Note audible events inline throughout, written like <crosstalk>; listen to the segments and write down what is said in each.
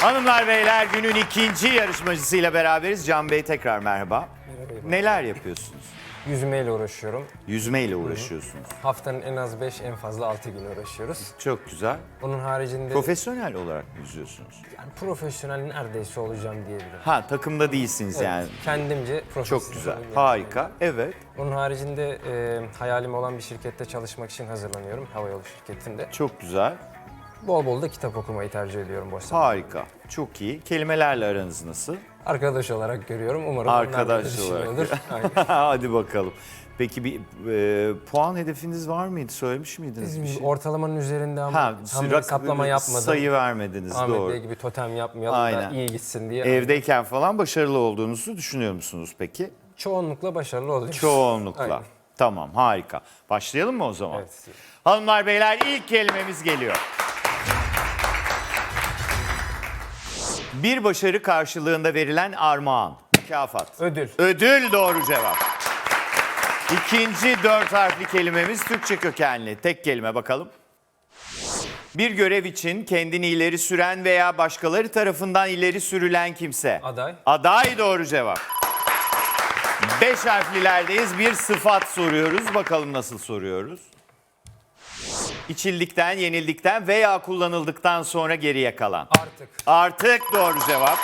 Hanımlar beyler günün ikinci yarışmacısıyla beraberiz. Can Bey tekrar merhaba. Merhaba. Neler yapıyorsunuz? Yüzmeyle uğraşıyorum. Yüzmeyle uğraşıyorsunuz. Haftanın en az 5 en fazla 6 gün uğraşıyoruz. Çok güzel. Onun haricinde Profesyonel olarak mı yüzüyorsunuz? yani profesyonel neredeyse olacağım diyebilirim. Ha takımda değilsiniz Evet, yani. Kendimce profesyonel. Çok güzel. Harika. Evet. Onun haricinde e, hayalim olan bir şirkette çalışmak için hazırlanıyorum. Havayolu şirketinde. Çok güzel. Bol bol da kitap okumayı tercih ediyorum boş zaman. Harika. Çok iyi. Kelimelerle aranız nasıl? Arkadaş olarak görüyorum. Umarım onlar da Arkadaş öyle olarak. düşünüyordur. <laughs> Aynen. Hadi bakalım. Peki bir e, puan hedefiniz var mıydı? Söylemiş miydiniz bir şey? Ortalamanın üzerinde ama Ha, tam rak- hesaplama yapmadım. Sayı vermediniz Ahmet doğru. Bey gibi totem yapmayalım Aynen. da iyi gitsin diye. Evdeyken falan başarılı olduğunuzu düşünüyor musunuz peki? Çoğunlukla başarılı oluyoruz. Çoğunlukla. Aynen. Tamam harika. Başlayalım mı o zaman? Evet. Hanımlar beyler ilk kelimemiz geliyor. Bir başarı karşılığında verilen armağan. Mükafat. Ödül. Ödül doğru cevap. İkinci dört harfli kelimemiz Türkçe kökenli. Tek kelime bakalım. Bir görev için kendini ileri süren veya başkaları tarafından ileri sürülen kimse. Aday. Aday doğru cevap. Beş harflilerdeyiz. Bir sıfat soruyoruz. Bakalım nasıl soruyoruz. İçildikten, yenildikten veya kullanıldıktan sonra geriye kalan. Artık. Artık doğru cevap.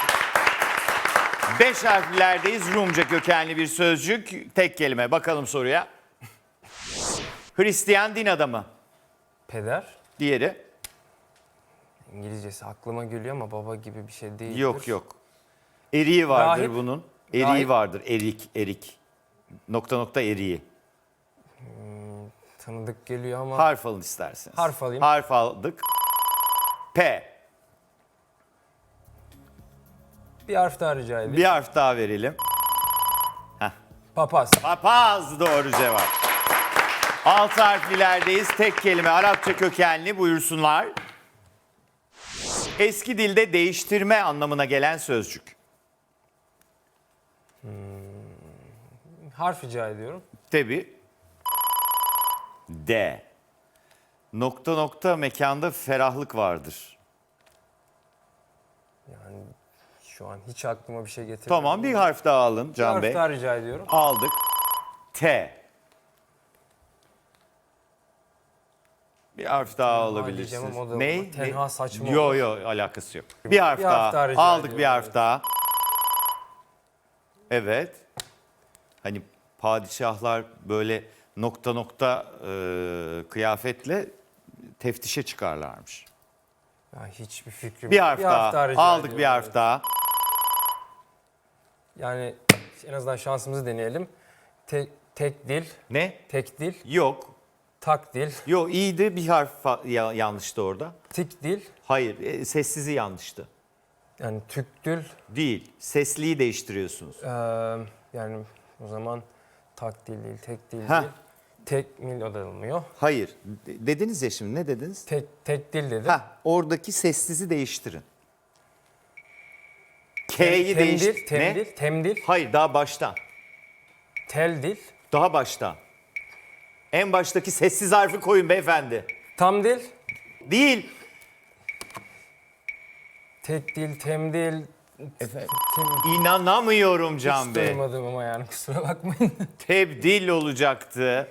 Beş harflilerdeyiz. Rumca kökenli bir sözcük. Tek kelime. Bakalım soruya. Hristiyan din adamı. Peder. Diğeri. İngilizcesi aklıma geliyor ama baba gibi bir şey değil. Yok yok. Eriği vardır Rahip. bunun. Eriği Rahip. vardır. Erik, erik. Nokta nokta eriği. Tanıdık geliyor ama Harf alın isterseniz. Harf alayım. Harf aldık. P. bir harf daha rica edeyim. Bir harf daha verelim. Papaz. Papaz doğru cevap. Altı harflilerdeyiz. Tek kelime Arapça kökenli buyursunlar. Eski dilde değiştirme anlamına gelen sözcük. Harf rica ediyorum. Tabi. D. Nokta nokta mekanda ferahlık vardır. Yani şu an hiç aklıma bir şey getirmedi. Tamam bir harf daha alın Bir Can harf Bey. daha rica ediyorum. Aldık. T. Bir harf daha alabilirsiniz. diyeceğim ama o da ne? Tenha saçma Yo olur. yo alakası yok. Bir harf Bir daha. harf daha rica Aldık bir ediyorum, harf evet. daha. Evet. Hani padişahlar böyle nokta nokta e, kıyafetle teftişe çıkarlarmış. Ya hiçbir fikrim Bir yok. harf daha. rica Aldık bir ediyorum, harf daha. Yani en azından şansımızı deneyelim. Tek, tek dil, Ne? tek dil, Yok. tak dil, Yok iyiydi bir harf fa- ya- yanlıştı orada. tik dil, Hayır e, sessizi yanlıştı. yani tük dil. Değil. Sesliyi değiştiriyorsunuz. Ee, yani o zaman tak dil değil, tek dil Heh. değil. Tek mil o da olmuyor. Hayır. De- Dediniz ya şimdi ne dediniz? Tek, tek dil dedim. Ha, oradaki sessizi değiştirin. K'yi temdil, değiştir. temdil, Ne? temdil, Hayır daha baştan. tel dil, Daha baştan. En baştaki sessiz harfi koyun beyefendi. tam dil, Değil. tek dil, temdil, Efendim? tim, İnanamıyorum Can hiç Bey. duymadım ama yani kusura bakmayın. <laughs> Tebdil olacaktı.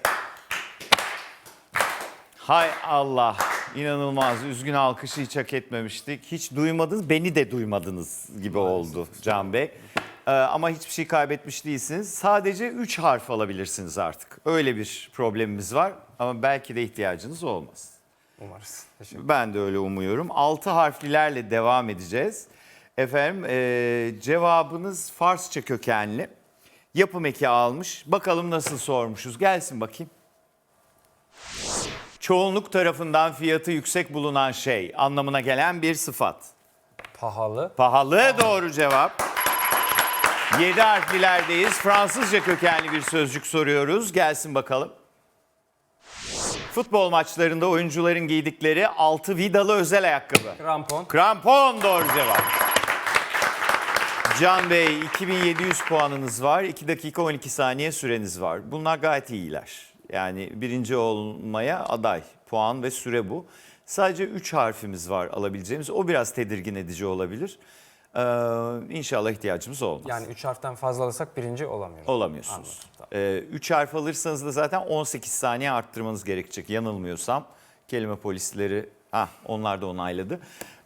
Hay Allah. İnanılmaz. Üzgün alkışı hiç hak etmemiştik. Hiç duymadınız, beni de duymadınız gibi oldu Can Bey. Ee, ama hiçbir şey kaybetmiş değilsiniz. Sadece 3 harf alabilirsiniz artık. Öyle bir problemimiz var ama belki de ihtiyacınız olmaz. Umarız. Teşekkür Ben de öyle umuyorum. 6 harflilerle devam edeceğiz. Efendim e, cevabınız Farsça kökenli. Yapım eki almış. Bakalım nasıl sormuşuz. Gelsin bakayım. Çoğunluk tarafından fiyatı yüksek bulunan şey anlamına gelen bir sıfat. Pahalı. Pahalı doğru cevap. 7 harflilerdeyiz. Fransızca kökenli bir sözcük soruyoruz. Gelsin bakalım. Futbol maçlarında oyuncuların giydikleri altı vidalı özel ayakkabı. Krampon. Krampon doğru cevap. Can Bey 2700 puanınız var. 2 dakika 12 saniye süreniz var. Bunlar gayet iyiler. Yani birinci olmaya aday. Puan ve süre bu. Sadece 3 harfimiz var alabileceğimiz. O biraz tedirgin edici olabilir. Ee, inşallah ihtiyacımız olmaz. Yani 3 harften fazla alırsak birinci olamıyoruz. Olamıyorsunuz. Anladım, tamam. 3 harf alırsanız da zaten 18 saniye arttırmanız gerekecek yanılmıyorsam. Kelime polisleri ha onlar da onayladı.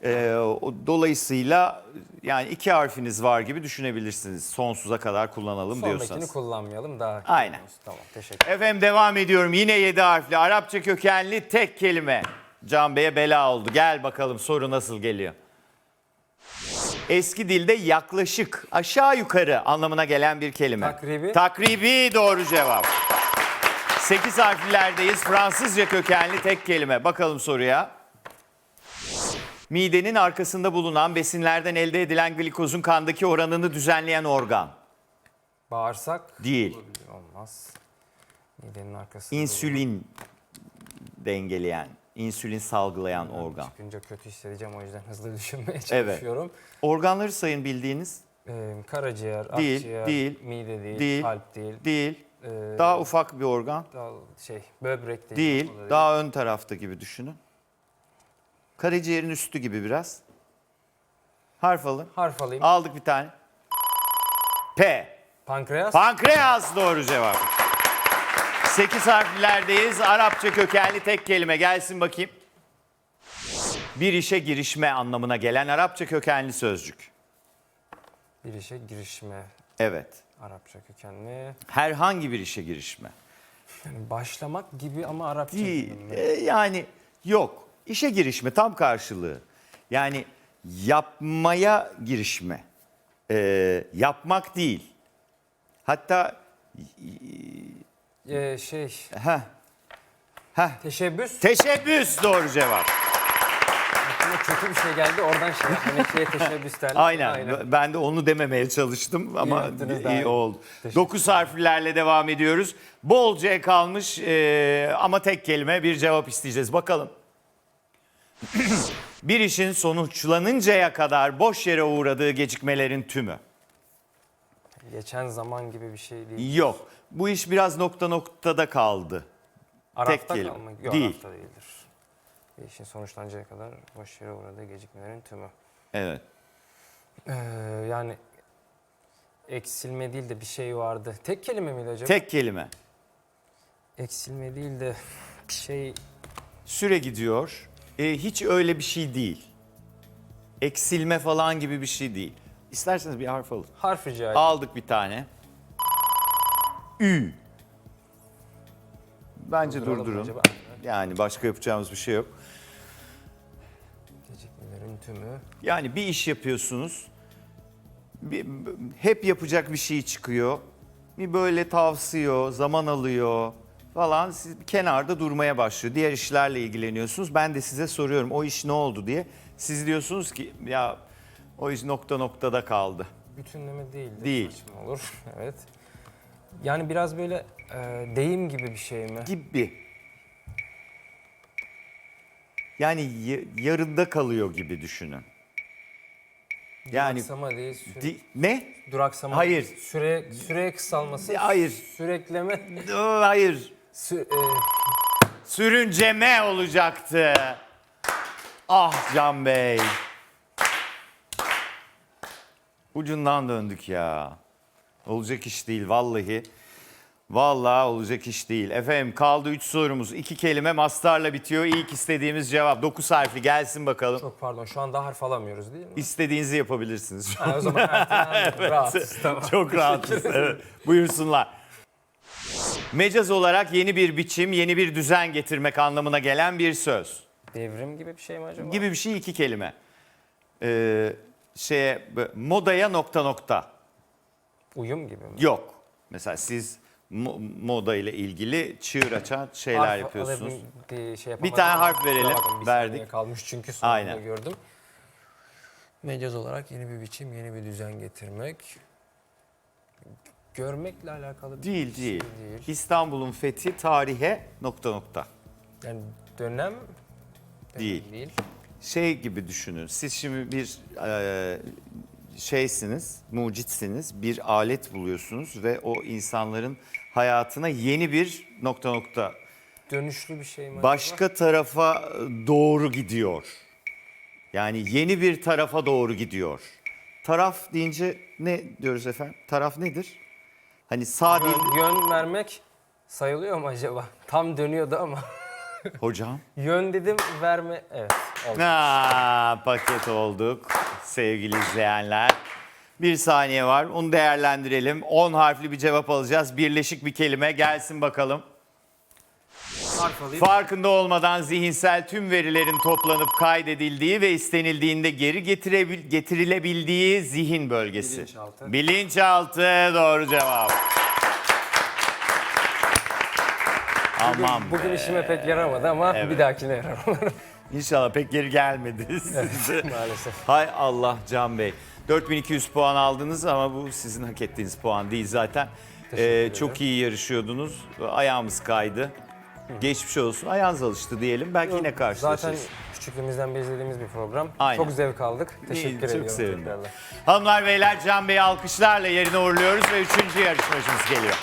Ee, o- dolayısıyla yani iki harfiniz var gibi düşünebilirsiniz. Sonsuza kadar kullanalım Sonrakini diyorsanız. kullanmayalım daha. Aynen. Tamam teşekkür Efendim devam ediyorum. Yine 7 harfli Arapça kökenli tek kelime. Can Bey'e bela oldu. Gel bakalım soru nasıl geliyor. Eski dilde yaklaşık, aşağı yukarı anlamına gelen bir kelime. Takribi. Takribi doğru cevap. 8 harflerdeyiz. Fransızca kökenli tek kelime. Bakalım soruya. Midenin arkasında bulunan besinlerden elde edilen glikozun kandaki oranını düzenleyen organ. Bağırsak Değil. olmaz. Midenin arkasında. İnsülin dengeleyen, insülin salgılayan organ. Çıkınca kötü hissedeceğim o yüzden <laughs> hızlı düşünmeye Evet. çalışıyorum. Organları sayın bildiğiniz. Ee, karaciğer, Değil, akciğer, değil, mide değil, değil, kalp değil. Değil. ee, Daha ufak bir organ. daha şey böbrek değil. Değil. Daha ön tarafta gibi düşünün. Karaciğerin üstü gibi biraz. Harf alın. Harf alayım. Aldık bir tane. P. Pankreas. Pankreas doğru cevap. 8 harflerdeyiz. Arapça kökenli tek kelime gelsin bakayım. Bir işe girişme anlamına gelen Arapça kökenli sözcük. bir işe girişme. Evet. Arapça kökenli. Herhangi bir işe girişme. Yani başlamak gibi ama Arapça. Değil. e, yani yok. İşe girişme tam karşılığı. Yani yapmaya girişme. E, yapmak değil. Hatta Ee, şey heh, heh, teşebbüs. teşebbüs doğru cevap. Aklıma kötü bir şey geldi oradan şey hani şeye teşebbüs derler. Aynen. Ben de onu dememeye çalıştım ama yaptınız iyi, daha iyi. oldu. Teşekkür 9 harflerle devam ediyoruz. Bolca kalmış e, ama tek kelime bir cevap isteyeceğiz. Bakalım. <clears throat> bir işin sonuçlanıncaya kadar boş yere uğradığı gecikmelerin tümü. Geçen zaman gibi bir şey değil. Yok. Bu iş biraz nokta noktada kaldı. Arafta kelime. kalmak. Yok Değil. Arafta değildir. Bir işin sonuçlanacağı kadar boş yere uğradığı gecikmelerin tümü. Evet. Ee, yani eksilme değil de bir şey vardı. Tek kelime miydi acaba? Tek kelime. Eksilme değil de <laughs> bir şey Süre gidiyor. E, hiç öyle bir şey değil. Eksilme falan gibi bir şey değil. İsterseniz bir harf alın. harf rica edeyim. Aldık bir tane. Ü. Bence Durduralım durdurun. acaba? Yani başka yapacağımız bir şey yok. Gecikmelerin tümü. Yani bir iş yapıyorsunuz. Bir- hep yapacak bir şey çıkıyor. Bir böyle tavsiyor, zaman alıyor falan. Siz bir kenarda durmaya başlıyor. Diğer işlerle ilgileniyorsunuz. Ben de size soruyorum o iş ne oldu diye. Siz diyorsunuz ki ya o iş nokta noktada kaldı. Bütünleme değil. de Değil. saçma olur. <laughs> evet. Yani biraz böyle e, deyim gibi bir şey mi? gibi. Yani yarıda kalıyor gibi düşünün. Yani Duraksama değil. Süre, di- ne? duraksama. Hayır. Süre, süre kısalması. Hayır. Sürekleme. Hayır. Sü, e, Sürünceme olacaktı. Ah Can Bey. Ucundan döndük ya. Olacak iş değil vallahi. Vallahi olacak iş değil. Efendim kaldı 3 sorumuz. 2 kelime mastarla bitiyor. İlk istediğimiz cevap. 9 harfli gelsin bakalım. çok pardon şu an daha harf alamıyoruz değil mi? İstediğinizi yapabilirsiniz. Ha, o zaman ertelendim. <laughs> Rahatsız tamam. Çok rahatız. Evet. Buyursunlar. Mecaz olarak yeni bir biçim, yeni bir düzen getirmek anlamına gelen bir söz. Devrim gibi bir şey mi acaba? Gibi bir şey iki kelime. Ee, şeye modaya nokta nokta Uyum gibi mi? yok. Mesela siz mo- moda ile ilgili çığır açan şeyler Harf yapıyorsunuz. alabilir- bir, şey Bir tane harf verelim. Bakın, bir Verdik. saniye kalmış çünkü sonunda Aynen. gördüm. Mecaz olarak yeni bir biçim, yeni bir düzen getirmek. Görmekle alakalı bir Değil şey değil. değil. İstanbul'un fethi tarihe nokta nokta. Yani dönem Değil. değil. Şey gibi düşünün. Siz şimdi bir e, şeysiniz, mucitsiniz. Bir alet buluyorsunuz ve o insanların hayatına yeni bir nokta nokta dönüşlü bir şey mi? acaba? başka tarafa doğru gidiyor. Yani yeni bir tarafa doğru gidiyor. Taraf deyince ne diyoruz efendim? Taraf nedir? Hani sağ değil. Yön, vermek sayılıyor mu acaba? <laughs> Tam dönüyordu ama. <laughs> Hocam. yön dedim verme. Evet. oldu. Ha, paket olduk sevgili izleyenler. Bir saniye var onu değerlendirelim. 10 harfli bir cevap alacağız. Birleşik bir kelime gelsin bakalım. Farkında olmadan zihinsel tüm verilerin toplanıp kaydedildiği ve istenildiğinde geri getirilebildiği zihin bölgesi. Bilinçaltı. Bilinçaltı doğru cevap. Aman Bugün be. işime pek yaramadı ama Evet. bir dahakine yarar umarım. <laughs> İnşallah pek geri gelmedi size. Maalesef. Hay Allah Can Bey. 4200 puan aldınız ama bu sizin hak ettiğiniz puan değil zaten. Ee, çok iyi yarışıyordunuz. Ayağımız kaydı. Geçmiş olsun. Ayağınız alıştı diyelim. Belki yine Zaten karşılaşırız. küçüklüğümüzden beri izlediğimiz bir program. Aynen. Çok zevk aldık. Teşekkür çok ediyorum sevindim. tekrardan. Hanımlar beyler Can Bey'i alkışlarla yerine uğurluyoruz ve üçüncü yarışmacımız geliyor.